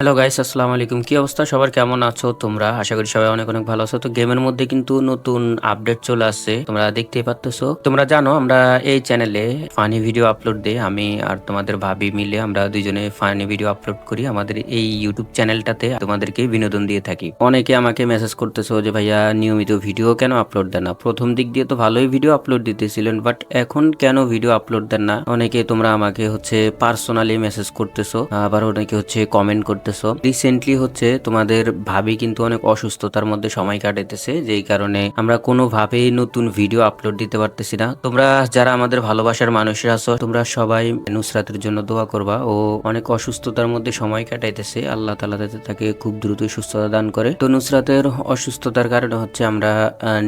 Hello guys আসসালামু আলাইকুম। কি অবস্থা? সবার কেমন আছো তোমরা? আশা করি সবাই অনেক অনেক ভালো আছো। তো গেমের মধ্যে কিন্তু নতুন আপডেট চলে আসছে। তোমরা দেখতেই পাচ্তেছো তোমরা জানো, আমরা এই চ্যানেলে ফানি ভিডিও আপলোড দিই। আমি আর তোমাদের ভাবি মিলে আমরা দুইজনে ফানি ভিডিও আপলোড করি আমাদের এই ইউটিউব চ্যানেলটাতে। তোমাদেরকে বিনোদন দিয়ে থাকি। অনেকে আমাকে মেসেজ করতেছো যে, ভাইয়া, নিয়মিত ভিডিও কেন আপলোড দেন না? প্রথম দিক দিয়ে তো ভালোই ভিডিও আপলোড দিতেছিলেন বাট এখন কেন ভিডিও আপলোড দেন না? অনেকে তোমরা আমাকে হচ্ছে পার্সোনালি মেসেজ করতেছো। আবার অনেকে হচ্ছে কমেন্ট করতেছো। রিসেন্টলি হচ্ছে তোমাদের ভাবি কিন্তু অনেক অসুস্থতার মধ্যে সময় কাটাইতেছে, যেই কারণে আমরা কোনোভাবেই নতুন ভিডিও আপলোড দিতে পারতেছি না। তোমরা যারা আমাদের ভালোবাসার মানুষরা আছো, তোমরা সবাই নুসরাতের জন্য দোয়া করবা। ও অনেক অসুস্থতার মধ্যে সময় কাটাইতেছে, আল্লাহ তালা তাকে খুব দ্রুতই সুস্থতা দান করে। তো নুসরাতের অসুস্থতার কারণে হচ্ছে আমরা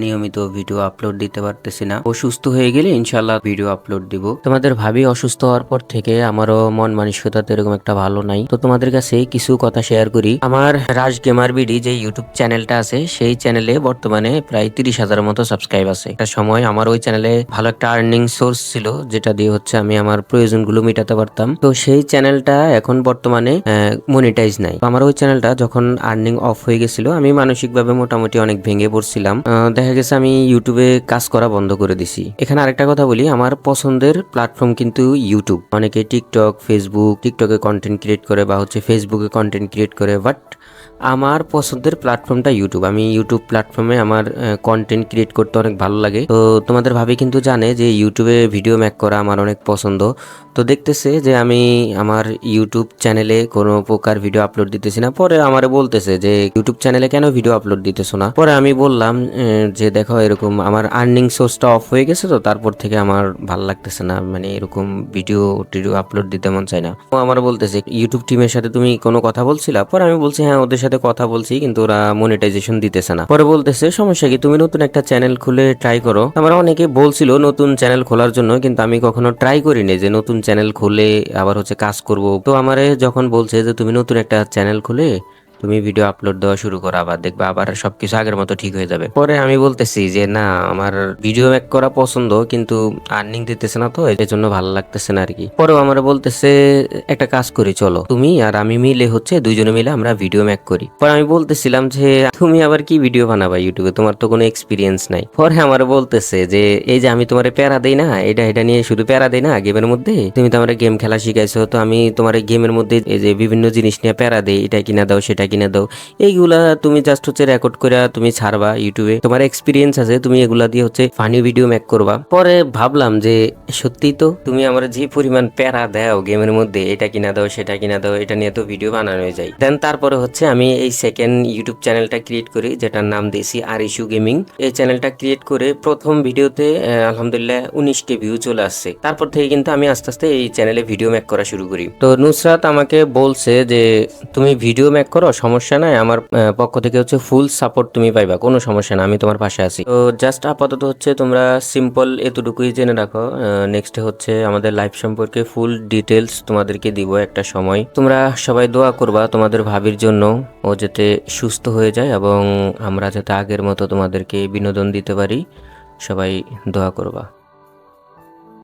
নিয়মিত ভিডিও আপলোড দিতে পারতেছি না। ও সুস্থ হয়ে গেলে ইনশাল্লাহ ভিডিও আপলোড দিব। তোমাদের ভাবি অসুস্থ হওয়ার পর থেকে আমারও মন মানসিকতা এরকম একটা ভালো নাই। তো তোমাদের কাছে কিছু কথা শেয়ার করি। আমার রাজ গেমার বিডি যে ইউটিউব চ্যানেলটা আছে, সেই চ্যানেলে বর্তমানে প্রায় তিরিশ হাজারের মতো সাবস্ক্রাইব আছে। একটা সময় আমার ওই চ্যানেলে ভালো একটা আর্নিং সোর্স ছিল, যেটা দিয়ে হচ্ছে আমি আমার প্রয়োজনগুলো মেটাতে পারতাম। তো সেই চ্যানেলটা এখন বর্তমানে মনিটাইজ নাই। আমার ওই চ্যানেলটা যখন আর্নিং অফ হয়ে গেছিল, আমি মানসিকভাবে মোটামুটি অনেক ভেঙে পড়ছিলাম। দেখা গেছে আমি ইউটিউবে কাজ করা বন্ধ করে দিছি। এখানে আরেকটা কথা বলি, আমার পছন্দের প্ল্যাটফর্ম কিন্তু ইউটিউব অনেকে টিকটক ফেসবুক টিকটকে কন্টেন্ট ক্রিয়েট করে বা হচ্ছে ফেসবুকে কন্টেন্ট ক্রিয়েট করে বাট আমার পছন্দের প্ল্যাটফর্মটা ইউটিউব আমি ইউটিউব প্ল্যাটফর্মে আমার কন্টেন্ট ক্রিয়েট করতে অনেক ভালো লাগে। তো তোমাদের ভাবি কিন্তু জানে যে ইউটিউবে ভিডিও মেক করা আমার অনেক পছন্দ। তো দেখতেছে যে আমি আমার ইউটিউব চ্যানেলে কোনো প্রকার ভিডিও আপলোড দিতেছি না। পরে আমারে বলতেছে যে ইউটিউব চ্যানেলে কেন ভিডিও আপলোড দিতেছো না? পরে আমি বললাম যে দেখো এরকম আমার আর্নিং সোর্সটা অফ হয়ে গেছে তো, তারপর থেকে আমার ভালো লাগতেছে না। মানে এরকম ভিডিও টিডিও আপলোড দিতে মন চায় না। ও আমার বলতেছে ইউটিউব টিমের সাথে তুমি কোনো কথা বলছিলা। পরে আমি বলছি হ্যাঁ ওদের সাথে কথা বলছি, কিন্তু ওরা মনিটাইজেশন দিতেছে না। পরে বলতেছে, সমস্যা কি? তুমি নতুন একটা চ্যানেল খুলে ট্রাই করো। আমার অনেকে বলছিল, নতুন চ্যানেল খোলার জন্য, কিন্তু আমি কখনো ট্রাই করিনি যে নতুন চ্যানেল খুলে আবার হচ্ছে কাজ করব। তো আমারে যখন বলছে যে, তুমি নতুন একটা চ্যানেল খুলে তুমি ভিডিও আপলোড দেওয়া শুরু করো, আবার দেখবা আবার সবকিছু আগের মতো ঠিক হয়ে যাবে। পরে আমি বলতেছি যে, না, আমার ভিডিও মেক করা পছন্দ, কিন্তু আর্নিং দিতেছে না তো এই জন্য ভালো লাগতেছে না আর কি পরেও আমার বলতেছে, একটা কাজ করি, চলো। তুমি আর আমি মিলে হচ্ছে দুইজনে মিলে আমরা ভিডিও মেক করি। পরে আমি বলতেছিলাম যে, তুমি আবার কি ভিডিও বানাবা ইউটিউবে তোমার তো কোনো এক্সপিরিয়েন্স নাই। পরে আমার বলতেছে যে, এই যে আমি তোমার প্যারা দেই না, এটা এটা নিয়ে শুধু প্যারা দেই না গেমের মধ্যে? তুমি তো আমার গেম খেলা শিখাইছো, তো আমি তোমার গেমের মধ্যে এই যে বিভিন্ন জিনিস নিয়ে প্যারা দেই, এটা কিনা দাও, সেটা কিনা দাও। এইগুলা তুমি জাস্ট হচ্ছে রেকর্ড করে তুমি ছাড়বা ইউটিউবে তোমার এক্সপিরিয়েন্স আছে, তুমি এগুলা দিয়ে হচ্ছে ফানি ভিডিও মেক করবা। পরে ভাবলাম যে, সত্যি তো তুমি আমার যে পরিমাণ প্যারা দাও গেমের মধ্যে, এটা কিনা দাও, সেটা কিনা দাও, এটা নিয়ে তো ভিডিও বানানো যায়। দেন তারপরে হচ্ছে আমি এই সেকেন্ড ইউটিউব চ্যানেলটা ক্রিয়েট করি, যেটার নাম দিয়েছি আর ইস্যু গেমিং এই চ্যানেলটা ক্রিয়েট করে প্রথম ভিডিওতে আলহামদুলিল্লাহ উনিশকে ভিউ চলে আসছে। তারপর থেকে কিন্তু আমি আস্তে আস্তে এই চ্যানেলে ভিডিও মেক করা শুরু করি। তো নুসরাত আমাকে বলছে যে, তুমি ভিডিও মেক করো সমস্যা নাই। আমার পক্ষ থেকে হচ্ছে ফুল সাপোর্ট তুমি পাইবা, কোনো সমস্যা না আমি তোমার পাশে আছি। তো জাস্ট আপাতত হচ্ছে তোমরা সিম্পল এতটুকুই জেনে রাখো নেক্সট হচ্ছে আমাদের লাইফ সম্পর্কে ফুল ডিটেলস তোমাদেরকে দিব একটা সময়। তোমরা সবাই দোয়া করবা তোমাদের ভাবির জন্য, ও যাতে সুস্থ হয়ে যায় এবং আমরা যাতে আগের মতো তোমাদেরকে বিনোদন দিতে পারি। সবাই দোয়া করবা।